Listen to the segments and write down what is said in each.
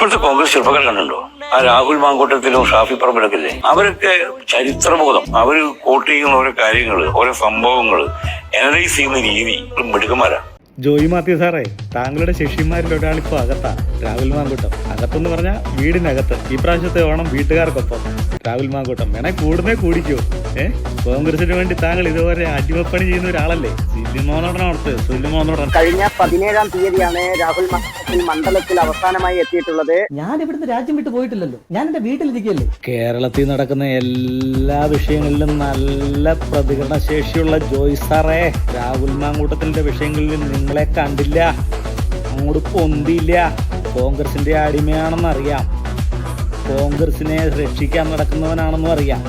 ഇപ്പോഴത്തെ കോൺഗ്രസ് ചെറുപ്പക്കാർ കണ്ടുണ്ടോ ആ രാഹുൽ മാങ്കോട്ടത്തിലും ഷാഫി പറമ്പിലൊക്കെ അവരൊക്കെ ചരിത്രബോധം. അവർ കോട്ട് ചെയ്യുന്ന ഓരോ കാര്യങ്ങൾ ഓരോ സംഭവങ്ങൾ അനലൈസ് ചെയ്യുന്ന രീതി മിടുക്കന്മാരാ. ജോയി മാത്യു സാറേ താങ്കളുടെ ശിഷ്യന്മാരിൽ ഒരാളിപ്പോ അകത്താ രാഹുൽ മാങ്കൂട്ടം. അകത്തെന്ന് പറഞ്ഞാൽ വീടിനകത്ത് ഈ പ്രാവശ്യത്തെ ഓണം വീട്ടുകാർക്കൊപ്പം. രാഹുൽ മാങ്കോട്ടം വേണേ കൂടുന്നേ കൂടിക്കോ. ഏ? കോൺഗ്രസിന് വേണ്ടി താങ്കൾ ഇതുവരെ അടിമപ്പണി ചെയ്യുന്ന ഒരാളല്ലേ? സുല്യമോനോടനോർത്ത് സുല്യമോനോടൻ കഴിഞ്ഞ പതിനേഴാം തീയതിയാണ് രാഹുൽ മണ്ഡലത്തിൽ മണ്ഡലത്തിൽ അവസാനമായി എത്തിയിട്ടുള്ളത്. ഞാൻ ഇവിടുന്ന് രാജ്യം വിട്ടു പോയിട്ടില്ലല്ലോ. ഞാൻ എന്റെ വീട്ടിലിരിക്കുകയല്ലേ കേരളത്തിൽ നടക്കുന്ന എല്ലാ വിഷയങ്ങളിലും നല്ല പ്രതികരണ ശേഷിയുള്ള ജോയ് സാറേ രാഹുൽ മാങ്കൂട്ടത്തിന്റെ വിഷയങ്ങളിൽ നിങ്ങളെ കണ്ടില്ല അങ്ങോട്ട് പൊന്തിയില്ല. കോൺഗ്രസിന്റെ അടിമയാണെന്ന് അറിയാം കോൺഗ്രസിനെ രക്ഷിക്കാൻ നടക്കുന്നവനാണെന്നും അറിയാം.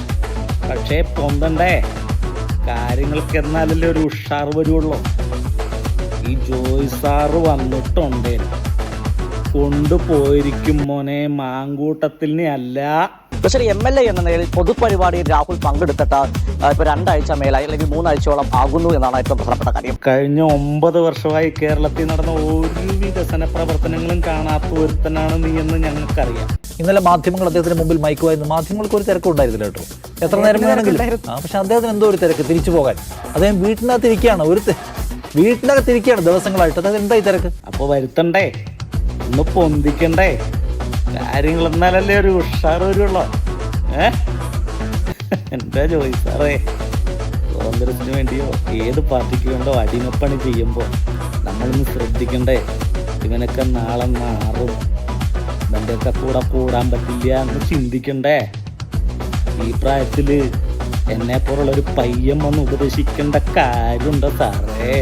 പക്ഷേ പൊന്തണ്ടേ കാര്യങ്ങൾക്ക് എന്നാലല്ലേ ഒരു ഉഷാർ വരുള്ളൂ. ഈ ജോയ് സാറ് വന്നിട്ടുണ്ടേ. കൊണ്ടുപോയിരിക്കും മോനെ മാങ്കൂട്ടത്തിനെ അല്ല. പക്ഷേ എം എൽ എ എന്ന നിലയിൽ പൊതുപരിപാടിയിൽ രാഹുൽ പങ്കെടുത്തിട്ട് ഇപ്പൊ രണ്ടാഴ്ച മേലായി അല്ലെങ്കിൽ മൂന്നാഴ്ചയോളം ആകുന്നു എന്നാണ് ഏറ്റവും പ്രധാനപ്പെട്ട കാര്യം. കഴിഞ്ഞ ഒമ്പത് വർഷമായി കേരളത്തിൽ നടന്ന ഒരു വികസന പ്രവർത്തനങ്ങളും കാണാത്ത ഒരുത്തനാണ് നീ എന്ന് ഞങ്ങൾക്കറിയാം. ഇന്നലെ മാധ്യമങ്ങൾ അദ്ദേഹത്തിന് മുമ്പിൽ മയക്കുമായിരുന്നു മാധ്യമങ്ങൾക്ക് ഒരു തിരക്കും ഉണ്ടായിരുന്നില്ല കേട്ടോ. എത്ര നേരം വേണമെങ്കിലും. ആ പക്ഷെ അദ്ദേഹത്തിന് എന്തോ ഒരു തിരക്ക് തിരിച്ചു പോകാൻ. അദ്ദേഹം വീട്ടിനകത്ത് ഇരിക്കുകയാണ് ഒരു വീട്ടിനകത്ത് ഇരിക്കുകയാണ് ദിവസങ്ങളായിട്ട്. അതായത് എന്താ ഈ തിരക്ക്? അപ്പൊ വരുത്തണ്ടേ? ഒന്ന് പൊന്തിക്കണ്ടേ? കാര്യങ്ങൾ എന്നാലല്ലേ ഒരു ഉഷാർ വരുള്ളൂ. ഏ? എന്താ ജോയി സാറേ? കോൺഗ്രസിന് വേണ്ടിയോ ഏത് പാർട്ടിക്ക് വേണ്ടോ അടിമപ്പണി ചെയ്യുമ്പോൾ നമ്മളൊന്ന് ശ്രദ്ധിക്കണ്ടേ? ഇവനൊക്കെ നാളെ മാറും. ഇവന്റെയൊക്കെ കൂടെ കൂടാൻ പറ്റില്ല എന്ന് ചിന്തിക്കണ്ടേ? ഈ പ്രായത്തിൽ എന്നെ പോലുള്ള ഒരു പയ്യൻ വന്ന് ഉപദേശിക്കേണ്ട കാര്യമുണ്ടോ സാറേ?